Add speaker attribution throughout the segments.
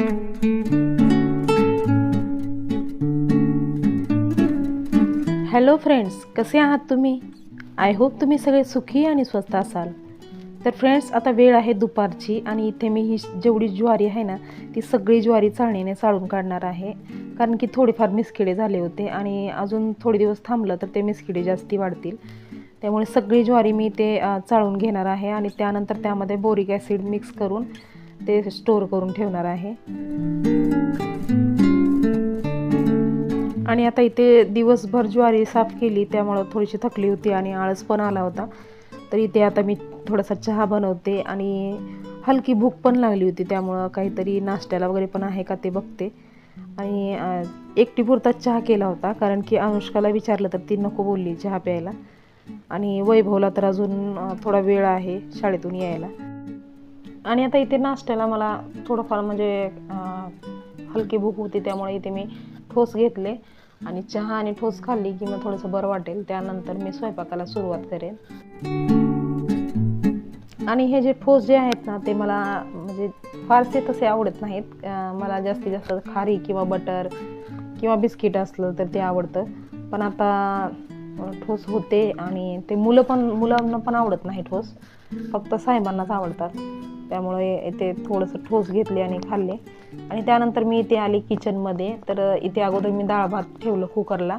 Speaker 1: Hello friends कसे आहात तुम्ही? आय होप तुम्ही सगळे सुखी आणि स्वस्त असाल. तर फ्रेंड्स आता वेळ आहे दुपारची आणि इथे मी ही जेवढी ज्वारी आहे ना ती सगळी ज्वारी चाळणीने चाळून काढणार आहे. कारण की थोडेफार मिसकिडे झाले होते आणि अजून थोडे दिवस थांबलं तर ते मिसकिडे जास्ती वाढतील. त्यामुळे सगळी ज्वारी मी ते चाळून घेणार आहे आणि त्यानंतर त्यामध्ये बोरिक ॲसिड मिक्स करून ते स्टोअर करून ठेवणार आहे. आणि आता इथे दिवसभर ज्वारी साफ केली त्यामुळं थोडीशी थकली होती आणि आळस पण आला होता. तर इथे आता मी थोडासा चहा बनवते आणि हलकी भूक पण लागली होती त्यामुळं काहीतरी नाश्त्याला वगैरे पण आहे का ते बघते. आणि एकटी पुरता चहा केला होता कारण की अनुष्काला विचारलं तर ती नको बोलली चहा प्यायला. आणि वैभवला तर अजून थोडा वेळ आहे शाळेतून यायला. आणि आता इथे नाश्त्याला मला थोडंफार म्हणजे हलकी भूक होती त्यामुळे इथे मी ठोस घेतले. आणि चहा आणि ठोस खाल्ली की मग थोडंसं बरं वाटेल. त्यानंतर मी स्वयंपाकाला सुरुवात करेन. आणि हे जे ठोस जे आहेत ना ते मला म्हणजे फारसे तसे आवडत नाहीत. मला जास्तीत जास्त खारी किंवा बटर किंवा बिस्किट असलं तर ते आवडतं. पण आता ठोस होते आणि ते मुलं पण मुलांना पण आवडत नाही ठोस. फक्त साहेबांनाच आवडतात. त्यामुळे इथे थोडंसं ठोस घेतले आणि खाल्ले. आणि त्यानंतर मी इथे आले किचनमध्ये. तर इथे अगोदर मी डाळ भात ठेवलं कुकरला.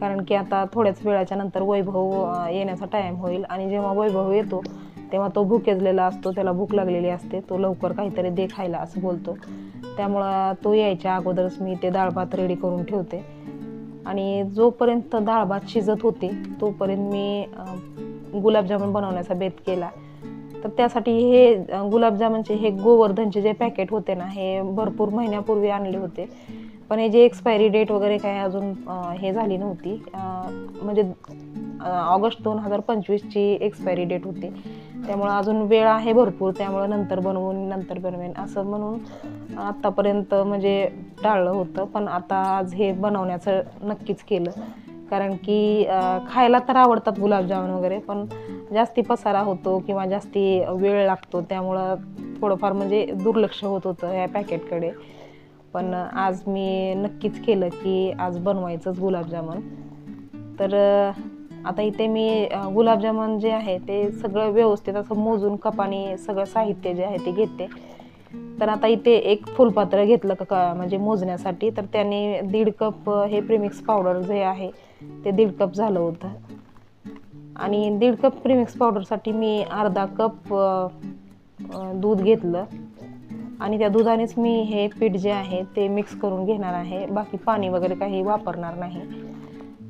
Speaker 1: कारण की आता थोड्याच वेळाच्या नंतर वैभव येण्याचा टाईम होईल. आणि जेव्हा वैभव येतो तेव्हा तो भुकेजलेला असतो. त्याला भूक लागलेली असते. तो लवकर काहीतरी दे खायला असं बोलतो. त्यामुळं तो यायच्या अगोदरच मी ते डाळ भात रेडी करून ठेवते. आणि जोपर्यंत डाळ भात शिजत होते तोपर्यंत मी गुलाबजामुन बनवण्याचा बेत केला. तर त्यासाठी हे गुलाबजामुनचे हे गोवर्धनचे जे पॅकेट होते ना हे भरपूर महिन्यापूर्वी आणले होते. पण हे जे एक्सपायरी डेट वगैरे काय अजून हे झाली नव्हती. म्हणजे ऑगस्ट दोन हजार पंचवीसची एक्सपायरी डेट होती. त्यामुळं अजून वेळ आहे भरपूर. त्यामुळं नंतर बनवून नंतर बनवेन असं म्हणून आत्तापर्यंत म्हणजे टाळलं होतं. पण आता आज हे बनवण्याचं नक्कीच केलं. कारण की खायला तर आवडतात गुलाबजामुन वगैरे पण जास्ती पसारा होतो किंवा जास्ती वेळ लागतो त्यामुळं थोडंफार म्हणजे दुर्लक्ष होत होतं या पॅकेटकडे. पण आज मी नक्कीच केलं की आज बनवायचंच गुलाबजामुन. तर आता इथे मी गुलाबजामुन जे आहे ते सगळं व्यवस्थित असं मोजून कपाने सगळं साहित्य जे आहे ते घेते. तर आता इथे एक फुलपात्र घेतलं का- का म्हणजे मोजण्यासाठी. तर त्याने दीड कप हे प्रिमिक्स पावडर जे आहे ते दीड कप झालं होतं. आणि दीड कप प्रिमिक्स पावडरसाठी मी अर्धा कप दूध घेतलं. आणि त्या दुधानेच मी हे पीठ जे आहे ते मिक्स करून घेणार आहे. बाकी पाणी वगैरे काही वापरणार नाही.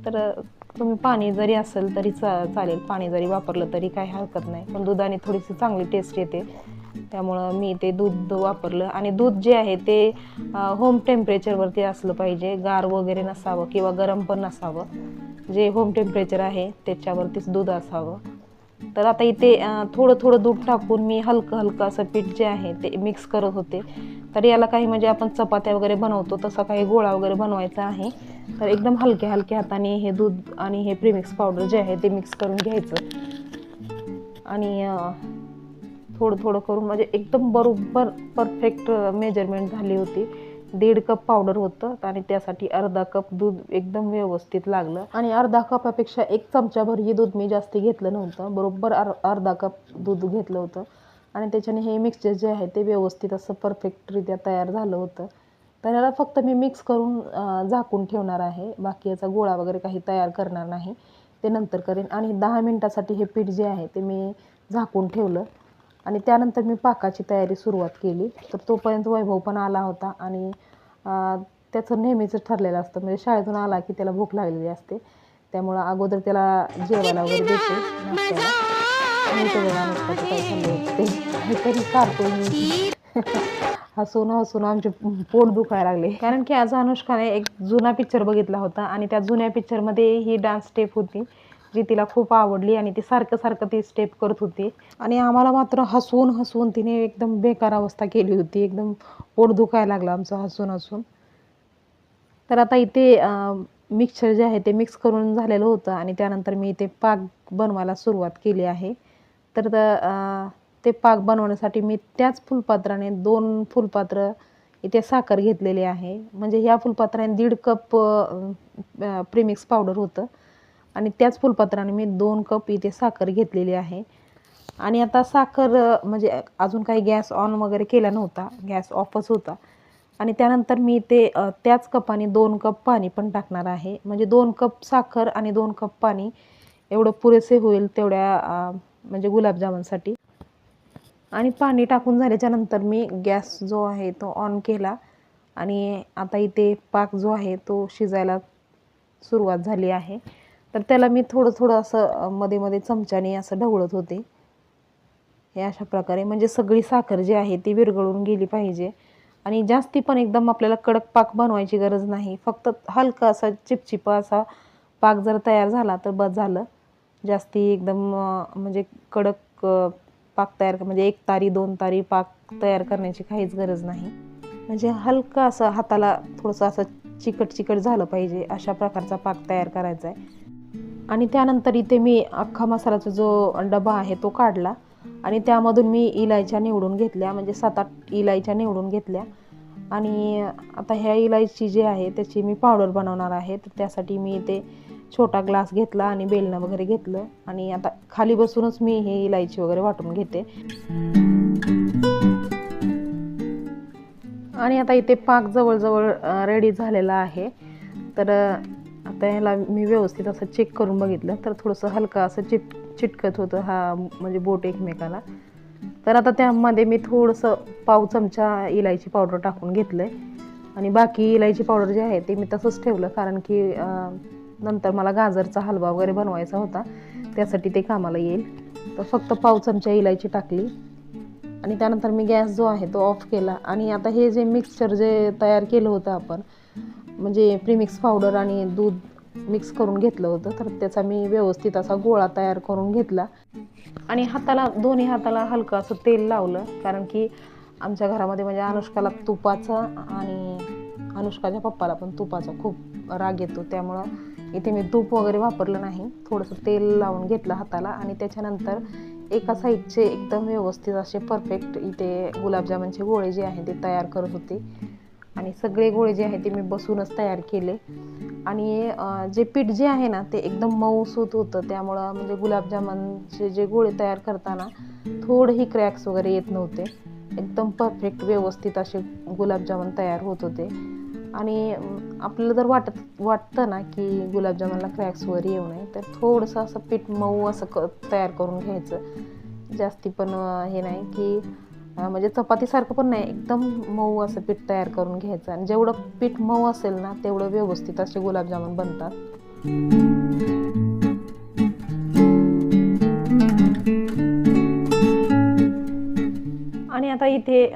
Speaker 1: तर तुम्ही पाणी जरी असेल तरी चा चालेल. पाणी जरी वापरलं तरी काही हरकत नाही. पण दुधाने थोडीशी चांगली टेस्ट येते. त्यामुळं मी ते दूध वापरलं. आणि दूध जे आहे ते होम टेम्परेचरवरती असलं पाहिजे. गार वगैरे नसावं किंवा गरम पण नसावं. जे होम टेम्परेचर आहे त्याच्यावरतीच दूध असावं. तर आता इथे थोडं थोडं दूध टाकून मी हलकं हलकं असं पीठ जे आहे ते मिक्स करत होते. तर याला काही म्हणजे आपण चपात्या वगैरे बनवतो तसा काही गोळा वगैरे बनवायचा आहे. तर एकदम हलक्या हलक्या हाताने हे दूध आणि हे प्रीमिक्स पावडर जे आहे ते मिक्स करून घ्यायचं. आणि थोडं थोडं करून म्हणजे एकदम बरोबर परफेक्ट मेजरमेंट झाली होती. दीड कप पावडर होतं आणि त्यासाठी अर्धा कप दूध एकदम व्यवस्थित लागलं. आणि अर्धा कपापेक्षा एक चमचाभर दूध मी जास्त घेतलं नव्हतं. बरोबर अर अर्धा कप दूध घेतलं होतं. आणि त्याच्याने हे मिक्सचर जे आहे ते व्यवस्थित असं परफेक्टरित्या तयार झालं होतं. तर याला फक्त मी मिक्स करून झाकून ठेवणार आहे. बाकी याचा गोळा वगैरे काही तयार करणार नाही. ते नंतर करेन. आणि दहा मिनटासाठी हे पीठ जे आहे ते मी झाकून ठेवलं. आणि त्यानंतर मी पाकाची तयारी सुरुवात केली. तर तोपर्यंत वैभव पण आला होता आणि त्याचं नेहमीच ठरलेलं असतं. म्हणजे शाळेतून आला की त्याला भूक लागलेली असते. त्यामुळं अगोदर त्याला जेवायला वगैरे देते. नाश्त्याला. आणि ते हसून हसून आमचे पोट दुखायला लागले. कारण की आज अनुष्काने एक जुना पिक्चर बघितला होता आणि त्या जुन्या पिक्चरमध्ये ही डान्स स्टेप होती. जी तिला खूप आवडली आणि ती सारखं सारखं ती स्टेप करत होती. आणि आम्हाला मात्र हसवून हसवून तिने एकदम बेकार अवस्था केली होती. एकदम पोट दुखायला लागलं आमचं हसून हसून. तर आता इथे मिक्सचर जे आहे ते मिक्स करून झालेलं होतं आणि त्यानंतर मी इथे पाक बनवायला सुरुवात केली आहे. तर ते पाक बनवण्यासाठी मी त्याच फुलपात्राने दोन फुलपात्र इथे साखर घेतलेली आहे. म्हणजे ह्या फुलपात्राने दीड कप प्रीमिक्स पावडर होतं. आणि त्याच फुलपात्राने मी दोन कप इथे साखर घेतलेली आहे. आणि आता साखर म्हणजे अजून काही गॅस ऑन वगैरे केला नव्हता गॅस ऑफच होता. आणि त्यानंतर मी ते त्याच कपाने दोन कप पाणी पण टाकणार आहे. म्हणजे दोन कप साखर आणि दोन कप पाणी एवढं पुरेसे होईल तेवढ्या म्हणजे गुलाबजामुनसाठी. आणि पाणी टाकून झाल्याच्यानंतर मी गॅस जो आहे तो ऑन केला. आणि आता इथे पाक जो आहे तो शिजायला सुरुवात झाली आहे. तर त्याला मी थोडं थोडं असं मध्ये मध्ये चमच्याने असं ढवळत होते. हे अशा प्रकारे म्हणजे सगळी साखर जी आहे ती विरघळून गेली पाहिजे. आणि जास्ती पण एकदम आपल्याला कडक पाक बनवायची गरज नाही. फक्त हलका असा चिपचिपा असा पाक जर तयार झाला तर बस झालं. जास्ती एकदम म्हणजे कडक पाक तयार म्हणजे एक तारी दोन तारी पाक तयार करण्याची काहीच गरज नाही. म्हणजे हलका असं हाताला थोडंसं असं चिकट चिकट झालं पाहिजे अशा प्रकारचा पाक तयार करायचा आहे. आणि त्यानंतर इथे मी अख्खा मसाल्याचा जो डबा आहे तो काढला. आणि त्यामधून मी इलायच्या निवडून घेतल्या म्हणजे सात आठ इलायच्या निवडून घेतल्या. आणि आता ह्या इलायची जी आहे त्याची मी पावडर बनवणार आहे. तर त्यासाठी मी इथे छोटा ग्लास घेतला आणि बेलणं वगैरे घेतलं. आणि आता खाली बसूनच मी हे इलायची वगैरे वाटून घेते. आणि आता इथे पाक जवळजवळ रेडी झालेला आहे. तर तर आता ह्याला मी व्यवस्थित असं चेक करून बघितलं. तर थोडंसं हलकं असं चिट चिटकत होतं हा म्हणजे बोट एकमेकाला. तर आता त्यामध्ये मी थोडंसं पाव चमचा इलायची पावडर टाकून घेतलं आहे आणि बाकी इलायची पावडर जे आहे ते मी तसंच ठेवलं. कारण की नंतर मला गाजरचा हलवा वगैरे बनवायचा होता. त्यासाठी ते कामाला येईल. तर फक्त पाव चमचा इलायची टाकली. आणि त्यानंतर मी गॅस जो आहे तो ऑफ केला. आणि आता हे जे मिक्सचर जे तयार केलं होतं आपण म्हणजे प्रीमिक्स पावडर आणि दूध मिक्स करून घेतलं होतं तर त्याचा मी व्यवस्थित असा गोळा तयार करून घेतला. आणि हाताला दोन्ही हाताला हलकं असं तेल लावलं कारण की आमच्या घरामध्ये म्हणजे अनुष्काला तुपाचं आणि अनुष्काच्या पप्पाला पण तुपाचा खूप राग येतो त्यामुळं इथे मी तूप वगैरे वापरलं नाही. थोडंसं तेल लावून घेतलं हाताला आणि त्याच्यानंतर एका साईडचे एकदम व्यवस्थित असे परफेक्ट इथे गुलाबजामुनचे गोळे जे आहे ते तयार करत होते. आणि सगळे गोळे जे आहे ते मी बसूनच तयार केले. आणि जे पीठ जे आहे ना ते एकदम मऊसूत होतं. त्यामुळं म्हणजे गुलाबजामुनचे जे गोळे तयार करताना थोडंही क्रॅक्स वगैरे येत नव्हते. एकदम परफेक्ट व्यवस्थित असे गुलाबजामुन तयार होत होते. आणि आपल्याला जर वाटत वाटतं ना की गुलाबजामुनला क्रॅक्स वगैरे येऊ नये तर थोडंसं असं पीठ मऊ असं क तयार करून घ्यायचं. जास्ती पण हे नाही की म्हणजे चपातीसारखं पण नाही एकदम मऊ असं पीठ तयार करून घ्यायचं. आणि जेवढं पीठ मऊ असेल ना तेवढं व्यवस्थित असे गुलाबजामुन बनतात. आणि आता इथे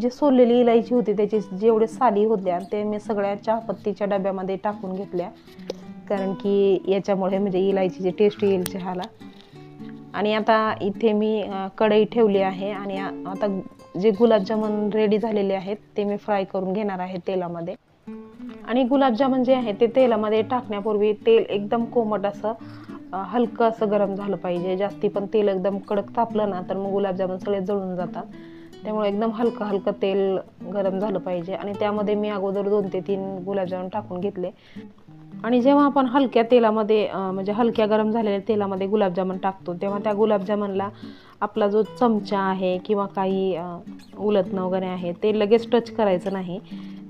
Speaker 1: जे सोललेली इलायची होती त्याची जेवढे साली होत्या ते मी सगळ्या चहापत्तीच्या डब्यामध्ये टाकून घेतल्या. कारण की याच्यामुळे म्हणजे इलायचीची टेस्ट येईल चहाला. आणि आता इथे मी कढई ठेवली आहे आणि आता जे गुलाबजामुन रेडी झालेले आहेत ते मी फ्राय करून घेणार आहे तेलामध्ये. आणि गुलाबजामुन जे आहे ते तेलामध्ये टाकण्यापूर्वी तेल एकदम कोमट असं हलकं असं गरम झालं पाहिजे. जास्ती पण तेल एकदम कडक तापलं ना तर मग गुलाबजामुन सगळे जळून जातात. त्यामुळे एकदम हलकं हलकं तेल गरम झालं पाहिजे. आणि त्यामध्ये मी अगोदर दोन ते तीन गुलाबजामुन टाकून घेतले. आणि जेव्हा आपण हलक्या तेलामध्ये म्हणजे हलक्या गरम झालेल्या तेलामध्ये गुलाबजामुन टाकतो तेव्हा त्या गुलाबजामुनला आपला जो चमचा आहे किंवा काही अं, उलटणं वगैरे आहे ते लगेच टच करायचं नाही.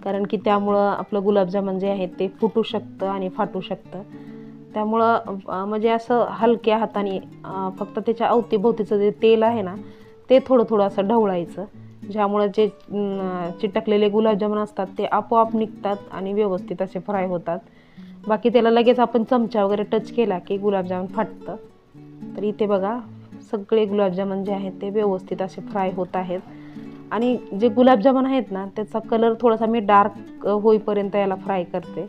Speaker 1: कारण की त्यामुळं आपलं गुलाबजामुन जे आहे ते फुटू शकतं आणि फाटू शकतं. त्यामुळं म्हणजे असं हलक्या हाताने फक्त त्याच्या अवतीभोवतीचं जे तेल आहे ना ते थोडं थोडं असं ढवळायचं. ज्यामुळं जे चिटकलेले गुलाबजामुन असतात ते आपोआप निघतात आणि व्यवस्थित असे फ्राय होतात. बाकी त्याला लगेच आपण चमचा वगैरे टच केला की गुलाबजामुन फाटतं. तर इथे बघा सगळे गुलाबजामुन जे आहेत ते व्यवस्थित असे फ्राय होत आहेत. आणि जे गुलाबजामुन आहेत ना त्याचा कलर थोडासा मी डार्क होईपर्यंत याला फ्राय करते.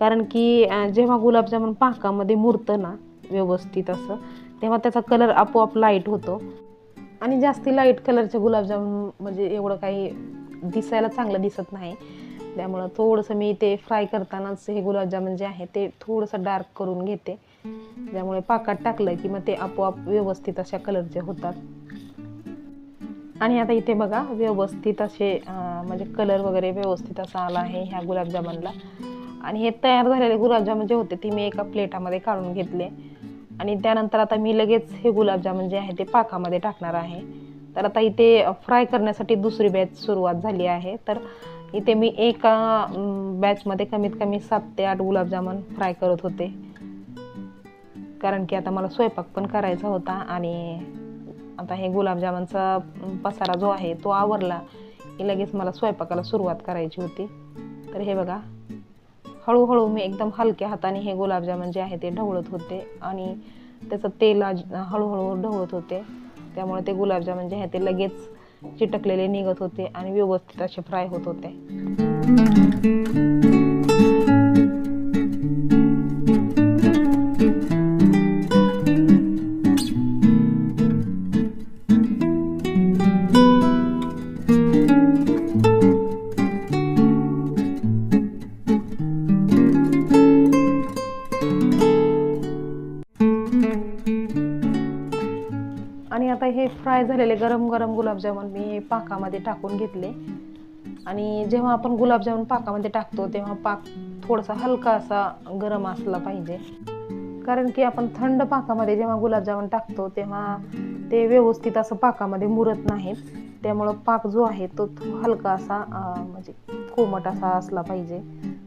Speaker 1: कारण की जेव्हा गुलाबजामुन पाकामध्ये मुरतं ना व्यवस्थित असं तेव्हा त्याचा कलर आपोआप लाइट होतो. आणि जास्ती लाइट कलरचे गुलाबजामुन म्हणजे एवढं काही दिसायला चांगलं दिसत नाही. त्यामुळं थोडंसं मी ते फ्राय करतानाच हे गुलाबजामुन जे आहे ते थोडंसं डार्क करून घेते. त्यामुळे पाकात टाकलं की मग ते आपोआप व्यवस्थित अशा कलरचे होतात. आणि आता इथे बघा व्यवस्थित असे म्हणजे कलर वगैरे व्यवस्थित असा आला आहे ह्या गुलाबजामुनला. आणि हे तयार झालेले गुलाबजामुन जे होते ते मी एका प्लेटामध्ये काढून घेतले. आणि त्यानंतर आता मी लगेच हे गुलाबजामुन जे आहे ते पाकामध्ये टाकणार आहे. तर आता इथे फ्राय करण्यासाठी दुसरी बॅच सुरुवात झाली आहे. तर इथे मी एका बॅचमध्ये कमीत कमी सात ते आठ गुलाबजामुन फ्राय करत होते. कारण की आता मला स्वयंपाक पण करायचा होता आणि आता हे गुलाबजामुनचा पसारा जो आहे तो आवरला. की लगेच मला स्वयंपाकाला सुरुवात करायची होती. तर हे बघा हळूहळू मी एकदम हलक्या हाताने हे गुलाबजामुन जे आहे ते ढवळत होते आणि त्याचं तेल आज- हळूहळू ढवळत होते. त्यामुळे ते गुलाबजामुन जे आहे ते लगेच चिटकलेले निघत होते आणि व्यवस्थित असे फ्राय होत होते. फ्राय झालेले गरम गरम गुलाबजामुन मी पाकामध्ये टाकून घेतले. आणि जेव्हा आपण गुलाबजामुन पाकामध्ये टाकतो तेव्हा पाक थोडासा हलका असा गरम असला पाहिजे. कारण की आपण थंड पाकामध्ये जेव्हा गुलाबजामुन टाकतो तेव्हा ते व्यवस्थित असं पाकामध्ये मुरत नाहीत. त्यामुळं पाक जो आहे तो हलका असा म्हणजे कोमट असा असला पाहिजे.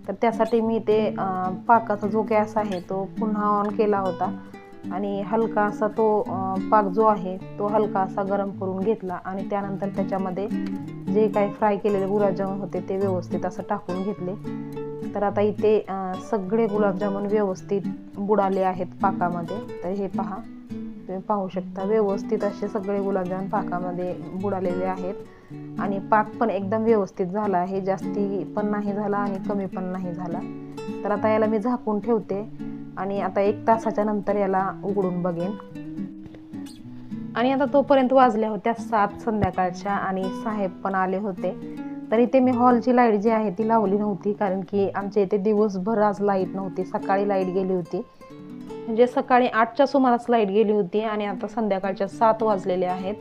Speaker 1: तर त्यासाठी मी ते पाकाचा जो गॅस आहे तो पुन्हा ऑन केला होता. आणि हलका असा तो पाक जो आहे तो हलका असा गरम करून घेतला आणि त्यानंतर त्याच्यामध्ये जे काही फ्राय केलेले गुलाबजामुन होते ते व्यवस्थित असं टाकून घेतले. तर आता इथे सगळे गुलाबजामुन व्यवस्थित बुडाले आहेत पाकामध्ये. तर हे पहा तुम्ही पाहू शकता व्यवस्थित असे सगळे गुलाबजामुन पाकामध्ये बुडालेले आहेत. आणि पाक पण एकदम व्यवस्थित झाला आहे. जास्ती पण नाही झाला आणि कमी पण नाही झाला. तर आता याला मी झाकून ठेवते. आणि आता एक तासाच्या नंतर याला उघडून बघेन. आणि आता तोपर्यंत वाजल्या होत्या सात संध्याकाळच्या आणि साहेब पण आले होते. तर इथे मी हॉलची लाइट जी आहे ती लावली नव्हती कारण की आमच्या इथे दिवसभर आज लाइट नव्हती. सकाळी लाइट गेली होती. म्हणजे सकाळी आठच्या सुमारास लाइट गेली होती आणि आता संध्याकाळच्या सात वाजलेले आहेत.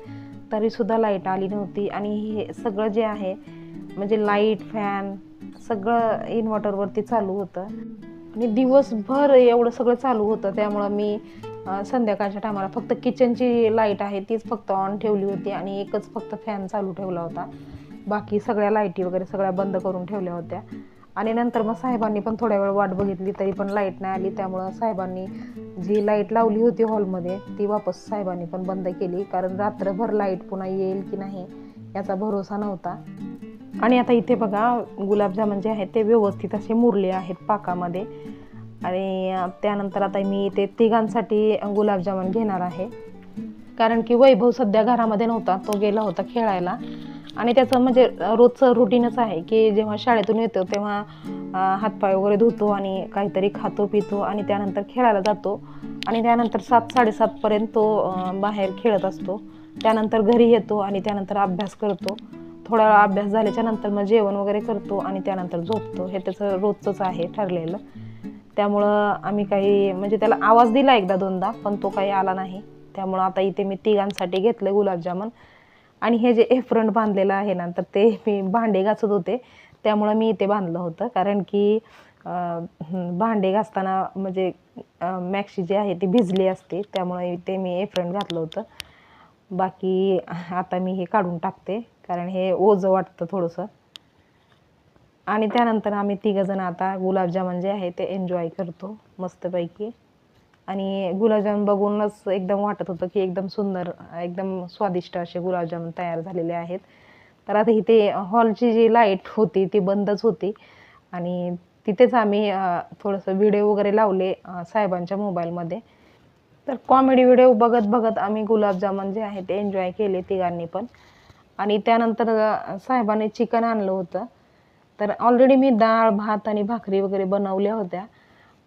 Speaker 1: तरीसुद्धा लाइट आली नव्हती. आणि हे सगळं जे आहे म्हणजे लाइट फॅन सगळं इन्व्हर्टरवरती चालू होतं. आणि दिवसभर एवढं सगळं चालू होतं त्यामुळं मी संध्याकाळच्या टायमाला फक्त किचनची लाइट आहे तीच फक्त ऑन ठेवली होती आणि एकच फक्त फॅन चालू ठेवला होता. बाकी सगळ्या लाईटी वगैरे सगळ्या बंद करून ठेवल्या होत्या. आणि नंतर मग साहेबांनी पण थोड्या वेळ वाट बघितली तरी पण लाइट नाही आली. त्यामुळं साहेबांनी जी लाइट लावली होती हॉलमध्ये ती वापस साहेबांनी पण बंद केली. कारण रात्रभर लाइट पुन्हा येईल की नाही याचा भरोसा नव्हता. आणि आता इथे बघा गुलाबजामुन जे आहेत ते व्यवस्थित असे मुरले आहेत पाकामध्ये. आणि त्यानंतर आता मी ते तिघांसाठी गुलाबजामुन घेणार आहे. कारण की वैभव सध्या घरामध्ये नव्हता तो गेला होता खेळायला. आणि त्याचं म्हणजे रोजचं रुटीनच आहे की जेव्हा शाळेतून येतो तेव्हा हातपाय वगैरे धुतो आणि काहीतरी खातो पितो आणि त्यानंतर खेळायला जातो. आणि त्यानंतर सात साडेसातपर्यंत तो बाहेर खेळत असतो. त्यानंतर घरी येतो आणि त्यानंतर अभ्यास करतो. थोडा अभ्यास झाल्याच्यानंतर मग जेवण वगैरे करतो आणि त्यानंतर झोपतो. हे त्याचं रोजचंच आहे ठरलेलं. त्यामुळं आम्ही काही म्हणजे त्याला आवाज दिला एकदा दोनदा पण तो काही आला नाही. त्यामुळं आता इथे मी तिघांसाठी घेतलं गुलाबजामुन. आणि हे जे एफ्रंट बांधलेलं आहे ना तर ते मी भांडे घासत होते. त्यामुळं मी इथे बांधलं होतं. कारण की भांडे घासताना म्हणजे मॅक्सी जी आहे ती भिजली असते. त्यामुळे इथे मी एफ्रंट घातलं होतं. बाकी आता मी हे काढून टाकते कारण हे ओझं वाटतं थोडंसं. आणि त्यानंतर आम्ही तिघंजण आता गुलाबजामुन जे आहे ते एन्जॉय करतो मस्तपैकी. आणि गुलाबजामुन बघूनच एकदम वाटत होतं की एकदम सुंदर एकदम स्वादिष्ट असे गुलाबजामुन तयार झालेले आहेत. तर आता इथे हॉलची जी लाइट होती ती बंदच होती. आणि तिथेच आम्ही थोडंसं व्हिडिओ वगैरे लावले साहेबांच्या मोबाईलमध्ये. तर कॉमेडी व्हिडिओ बघत बघत आम्ही गुलाबजामुन जे आहे ते एन्जॉय केले तिघांनी पण. आणि त्यानंतर साहेबांनी चिकन आणलं होतं. तर ऑलरेडी मी डाळ भात आणि भाकरी वगैरे बनवल्या होत्या.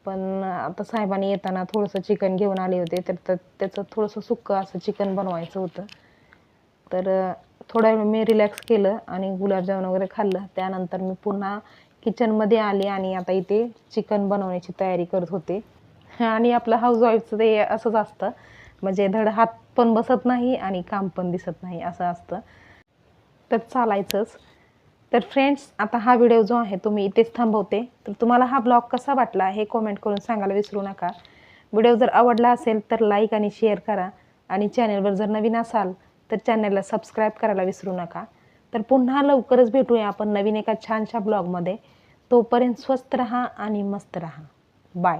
Speaker 1: पण आता साहेबांनी येताना थोडंसं चिकन घेऊन आले होते. तर त्याचं थोडंसं सुक्कं असं चिकन बनवायचं होतं. तर थोड्या थोडा वेळ मी रिलॅक्स केलं आणि गुलाबजामुन वगैरे खाल्लं. त्यानंतर मी पुन्हा किचनमध्ये आले आणि आता इथे चिकन बनवण्याची तयारी करत होते. आणि आपलं हाऊस वाईफचं ते असंच असतं. म्हणजे धड हात पण बसत नाही आणि काम पण दिसत नाही असं असतं. तर चालायचंच. तर फ्रेंड्स आता हा व्हिडिओ जो आहे तो मी इथेच थांबवते. तर तुम्हाला हा ब्लॉग कसा वाटला हे कॉमेंट करून सांगायला विसरू नका. व्हिडिओ जर आवडला असेल तर लाईक आणि शेअर करा. आणि चॅनलवर जर नवीन असाल तर चॅनलला सबस्क्राईब करायला विसरू नका. तर पुन्हा लवकरच भेटूया आपण नवीन एका छानशा ब्लॉगमध्ये तोपर्यंत स्वस्त रहा आणि मस्त रहा. बाय